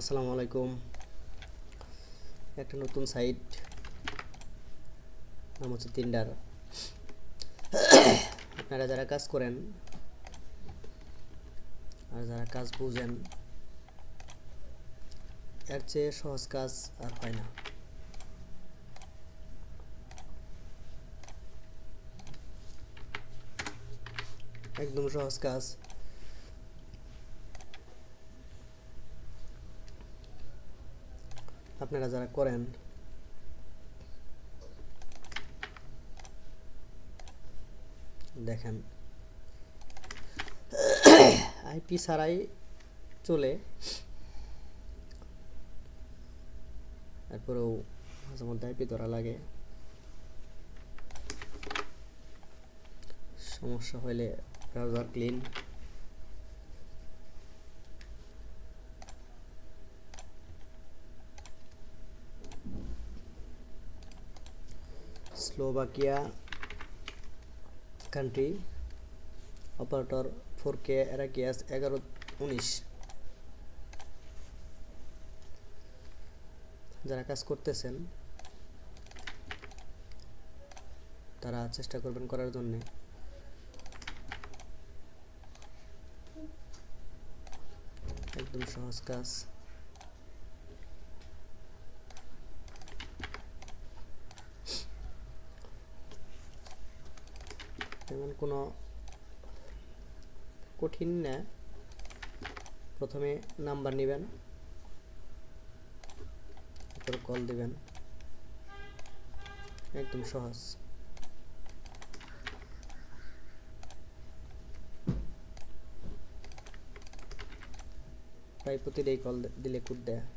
আসসালামু আলাইকুম। একটা নতুন সাইট নাম হচ্ছে তিন্ডার আপনারা যারা কাজ করেন আর যারা কাজ বুঝেন, এর চেয়ে সহজ কাজ আর হয় না। একদম সহজ কাজ। আপনারা যারা করেন। দেখেন। আইপি ছাড়াই চলে। তারপরেও মাঝে মধ্যে আইপি ধরা লাগে। সমস্যা হইলে browser clean. Slovakia country operator four K এরাকিয়াস এগারো উনিশ যারা কাজ করতেছেন, তারা চেষ্টা করবেন করার জন্যে। একদম সহজ কাজ। তেমন কোনো কঠিন না। প্রথমে নাম্বার নেবেন। তারপরে কল দিবেন। একদম সহজ। প্রায় প্রতিটাই কল দিলে কুদ দেয়।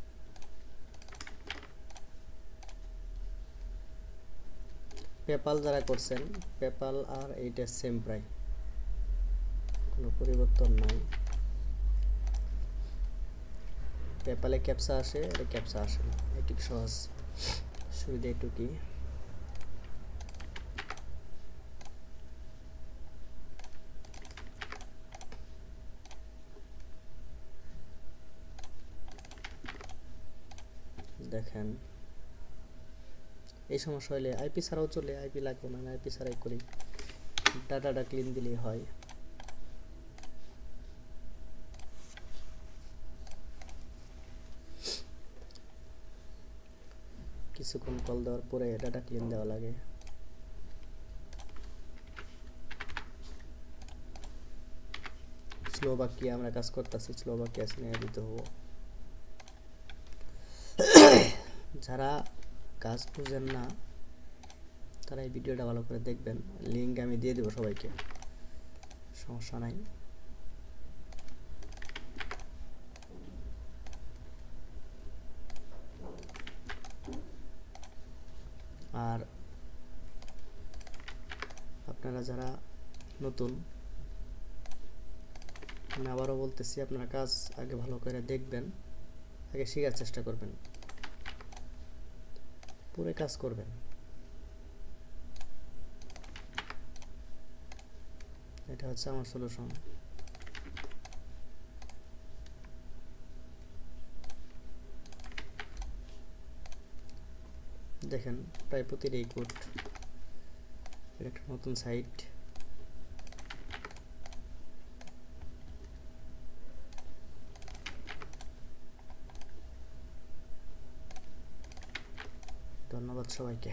পেপাল যারা করছেন, পেপাল আর এইটা সেম প্রায় কোনো পরিবর্তন নাই। পেপালে ক্যাপসা আসে আর ক্যাপসা আসে না। এটুকু সহজ সুবিধা এটুকুই। দেখেন। এই সমস্যা হলে আইপি ছাড়াও চলে আইপি লাগবে না আইপি ছাড়াই করি। ডাটাটা ক্লিন দিলেই হয়। কিছুক্ষণ কল দেওয়ার পরে ডাটা ক্লিন দেওয়া লাগে। স্লোভাকিয়া আমরা কাজ করতেছি স্লোভাকিয়া স্নেহ দিতে হব। যারা কাজ বুঝেন না, তারা এই ভিডিওটা ভালো করে দেখবেন। লিঙ্ক আমি দিয়ে দেবো সবাইকে। সমস্যা নাই। আর আপনারা যারা নতুন, আমি আবারও বলতেছি, আপনারা কাজ আগে ভালো করে দেখবেন, আগে শেখার চেষ্টা করবেন। পুরো কাজ করবেন। এটা হচ্ছে আমার সলিউশন দেখেন প্রায় প্রতিটি এটা একটা নতুন সাইট ধন্যবাদ সবাইকে